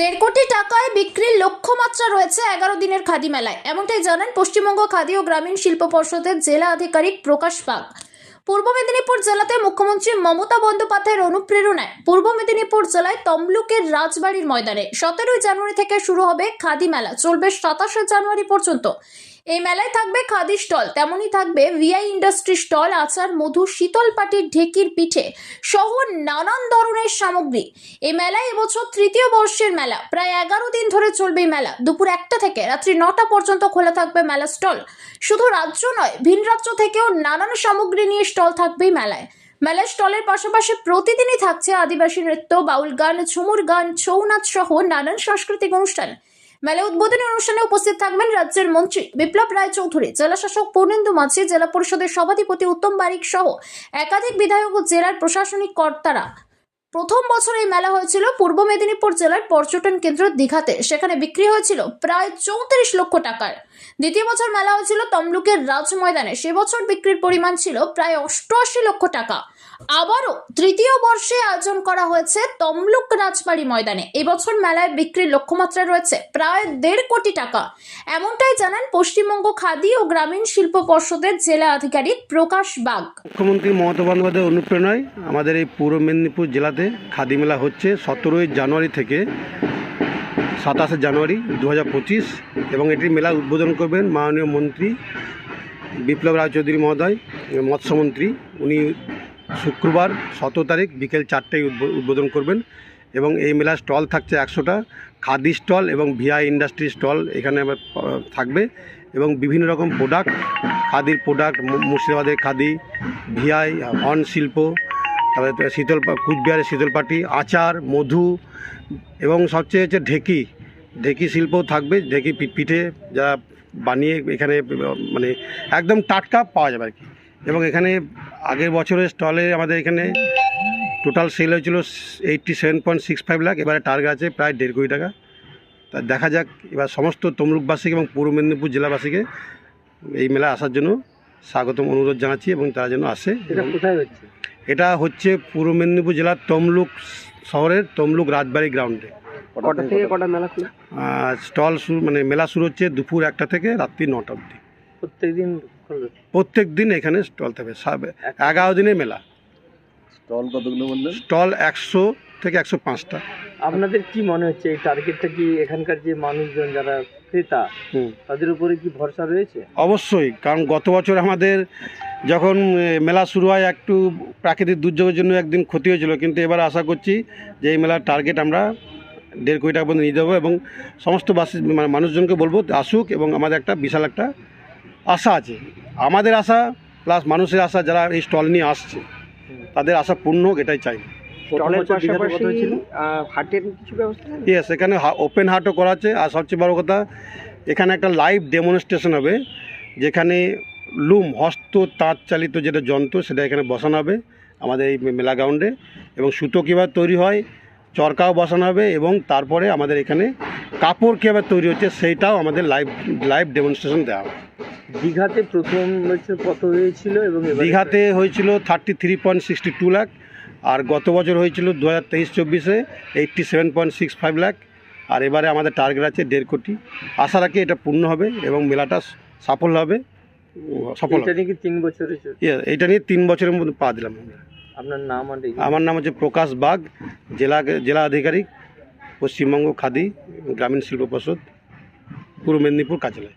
দেড় কোটি টাকায় বিক্রির লক্ষ্যমাত্রা রয়েছে এগারো দিনের খাদি মেলায়। এমনটাই জানান পশ্চিমবঙ্গ খাদি ও গ্রামীণ শিল্প পর্ষদের জেলা আধিকারিক প্রকাশ পাক। পূর্ব মেদিনীপুর জেলাতে মুখ্যমন্ত্রী মমতা বন্দ্যোপাধ্যায়ের অনুপ্রেরণায় পূর্ব মেদিনীপুর জেলায় তমলুকের রাজবাড়ির ময়দানে সতেরোই জানুয়ারি থেকে শুরু হবে খাদি মেলা। চলবে সাতাশে জানুয়ারি পর্যন্ত। এই মেলায় থাকবে খাদি স্টল, তেমনই থাকবে ভিআই ইন্ডাস্ট্রি স্টল, আচার, মধু, শীতল পাটির ঢেকির পিঠে সহ নানান ধরনের সামগ্রী। এই মেলায় এবছর তৃতীয় বর্ষের মেলা, প্রায় এগারো দিন ধরে চলবে এই মেলা। দুপুর একটা থেকে রাত্রি নটা পর্যন্ত খোলা থাকবে মেলা স্টল। শুধু রাজ্য নয়, ভিন রাজ্য থেকেও নানান সামগ্রী নিয়ে স্টল থাকবে মেলায়। মেলার স্টলের পাশাপাশি প্রতিদিনই থাকছে আদিবাসী নৃত্য, বাউল গান, ঝুমুর গান, ছৌ নাচ সহ নানান সাংস্কৃতিক অনুষ্ঠান। মেলা উদ্বোধনী অনুষ্ঠানে উপস্থিত থাকবেন রাজ্যের মন্ত্রী বিপ্লব রায় চৌধুরী জেলা শাসক পূর্ণেন্দু মাঝি, জেলা পরিষদের সভাধিপতি উত্তম বারিক সহ একাধিক বিধায়ক ও জেলার প্রশাসনিক কর্তারা। প্রথম বছর এই মেলা হয়েছিল পূর্ব মেদিনীপুর জেলার পর্যটন কেন্দ্র দীঘাতে। সেখানে বিক্রি হয়েছিল প্রায় চৌত্রিশ লক্ষ টাকার। দ্বিতীয় বছর মেলা হয়েছিল তমলুকের রাজ ময়দানে সে বছর বিক্রির পরিমাণ ছিল প্রায় অষ্টআশি লক্ষ টাকা। আবারও তৃতীয় বর্ষে আয়োজন করা হয়েছে তমলুক রাজবাড়ি ময়দানে। এবছর মেলায় বিক্রির লক্ষ্যমাত্রা রয়েছে প্রায় দেড় কোটি টাকা। এমনটাই জানান পশ্চিমবঙ্গ খাদি ও গ্রামীণ শিল্প পর্ষদের জেলা আধিকারিক প্রকাশ বাগ। মুখ্যমন্ত্রী মমতা বন্দ্যোপাধ্যায়ের অনুপ্রেরণায় আমাদের এই পূর্ব মেদিনীপুর জেলাতে খাদি মেলা হচ্ছে সতেরোই জানুয়ারি থেকে সাতাশে জানুয়ারি দু এবং এটি মেলা উদ্বোধন করবেন মাননীয় মন্ত্রী বিপ্লব রায় চৌধুরী মহোদয় মৎস্যমন্ত্রী। উনি শুক্রবার সতেরো তারিখ বিকেল চারটায় উদ্বো- উদ্বোধন করবেন এবং এই মেলার স্টল থাকছে একশোটা। খাদি স্টল এবং ভিআই ইন্ডাস্ট্রি স্টল এখানে থাকবে এবং বিভিন্ন রকম প্রোডাক্ট, খাদির প্রোডাক্ট মুর্শিদাবাদের খাদি, ভিআই, হর্ন শিল্প, তারপরে শীতল কুচবিহারের শীতলপাটি আচার, মধু এবং সবচেয়ে হচ্ছে ঢেকি। ঢেকি শিল্পও থাকবে, ঢেকি পিঠে যারা বানিয়ে এখানে মানে একদম টাটকা পাওয়া যাবে আর কি। এবং এখানে আগের বছরের স্টলে আমাদের এখানে টোটাল সেল হয়েছিল eighty seven point six five lakh এবারে টার্গেট আছে প্রায় দেড় কোটি টাকা। তা দেখা যাক এবার সমস্ত তমলুকবাসীকে এবং পূর্ব মেদিনীপুর জেলাবাসীকে এই মেলায় আসার জন্য স্বাগতম অনুরোধ জানাচ্ছি এবং তারা যেন আসে এটা হচ্ছে? পূর্ব মেদিনীপুর জেলার তমলুক শহরের তমলুক রাজবাড়ি গ্রাউন্ডে কটা থেকে কটা মেলা স্টল শুরু মানে মেলা শুরু হচ্ছে দুপুর একটা থেকে রাত্রি নটা অবধি। প্রত্যেকদিন প্রত্যেক দিন এখানে স্টল থাকবে। সাব- এগারো দিনের মেলা। স্টল কতগুলো বললেন? স্টল একশো থেকে একশো পাঁচটা। আপনাদের কি মনে হচ্ছে এই টার্গেটটা কি এখানকার যে মানুষজন যারা ক্রেতা হুম। তাদের উপরে কি ভরসা রয়েছে? অবশ্যই কারণ গত বছর আমাদের যখন মেলা শুরু হয় একটু প্রাকৃতিক দুর্যোগের জন্য একদিন ক্ষতি হয়েছিল। কিন্তু এবার আশা করছি যে এই মেলার টার্গেট আমরা দেড় কোটি টাকা পর্যন্ত নিয়ে যাব এবং সমস্ত বাসী মানে মানুষজনকে বলব আসুক এবং আমাদের একটা বিশাল একটা আশা আছে। আমাদের আশা প্লাস মানুষের আশা যারা এই স্টল নিয়ে আসছে তাদের আশা পূর্ণ হোক এটাই চাই? ইয়েস এখানে ওপেন হার্টও করা আছে। আর সবচেয়ে বড় কথা এখানে একটা লাইভ ডেমনস্ট্রেশন হবে যেখানে লুম হস্ত তাঁত চালিত যেটা যন্ত্র সেটা এখানে বসানো হবে আমাদের এই মেলা গ্রাউন্ডে এবং সুতো কীভাবে তৈরি হয় চরকাও বসানো হবে এবং তারপরে আমাদের এখানে কাপড় কীভাবে তৈরি হচ্ছে সেইটাও আমাদের লাইভ লাইভ ডেমনস্ট্রেশন দেওয়া হবে। দীঘাতে প্রথম হচ্ছে কত হয়েছিল এবং দীঘাতে হয়েছিল thirty three point sixty two lakh আর গত বছর হয়েছিল দু হাজার তেইশ চব্বিশে eighty seven point six five lakh আর এবারে আমাদের টার্গেট আছে দেড় কোটি। আশা রাখি এটা পূর্ণ হবে এবং মেলাটা সাফল্য হবে। সফল এটা হবে নাকি তিন বছরের এইটা নিয়ে তিন বছরের মধ্যে পা দিলাম আপনার নাম আমার নাম হচ্ছে প্রকাশ বাগ জেলা জেলা আধিকারিক পশ্চিমবঙ্গ খাদি গ্রামীণ শিল্প পর্ষদ পূর্ব মেদিনীপুর কার্যালয়।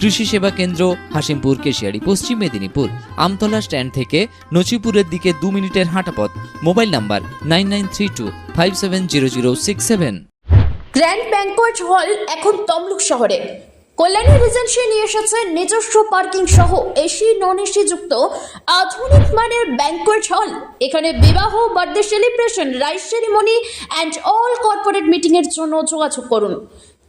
কৃষি সেবা কেন্দ্র হাসিমপুর কেশিয়ারি, পশ্চিম মেদিনীপুর। আমতলা স্ট্যান্ড থেকে নচিপুরের দিকে দু মিনিটের হাঁটাপথ। Mobile number nine nine three two five seven zero zero six seven. Grand banquet hall এখন তমলুক শহরে। কল্যাণী রিজেন্সি নিয়ে এসেছে নিজস্ব পার্কিং সহ এসি নন এসি যুক্ত আধুনিক মানের ব্যাংকোয়েট হল। এখানে বিবাহ, birthday celebration, rice ceremony and all corporate মিটিংয়ের জন্য যোগাযোগ করুন।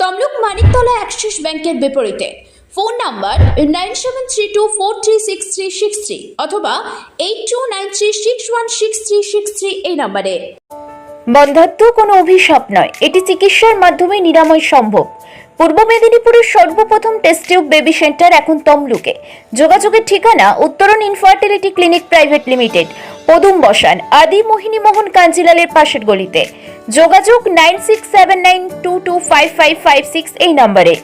তমলুক মানিকতলা অ্যাক্সিস ব্যাংকের বিপরীতে। Phone number nine seven three two four three six three six three অথবা eight two nine three six one six three six three এই নাম্বারে। বন্ধাত্ম কোনো অভিশাপ নয়। এটি চিকিৎসার মাধ্যমে নিরাময় সম্ভব। পূর্ব মেদিনীপুরের সর্বপ্রথম টেস্ট টিউব বেবি সেন্টার এখন তমলুকে। যোগাযোগের ঠিকানা উত্তরণ ইনফার্টিলিটি ক্লিনিক প্রাইভেট লিমিটেড পদুম বসান, আদি মোহিনী মোহন কাঞ্জিলালের পাশের গলিতে। যোগাযোগ nine six seven nine two two five five five six এই নম্বরে।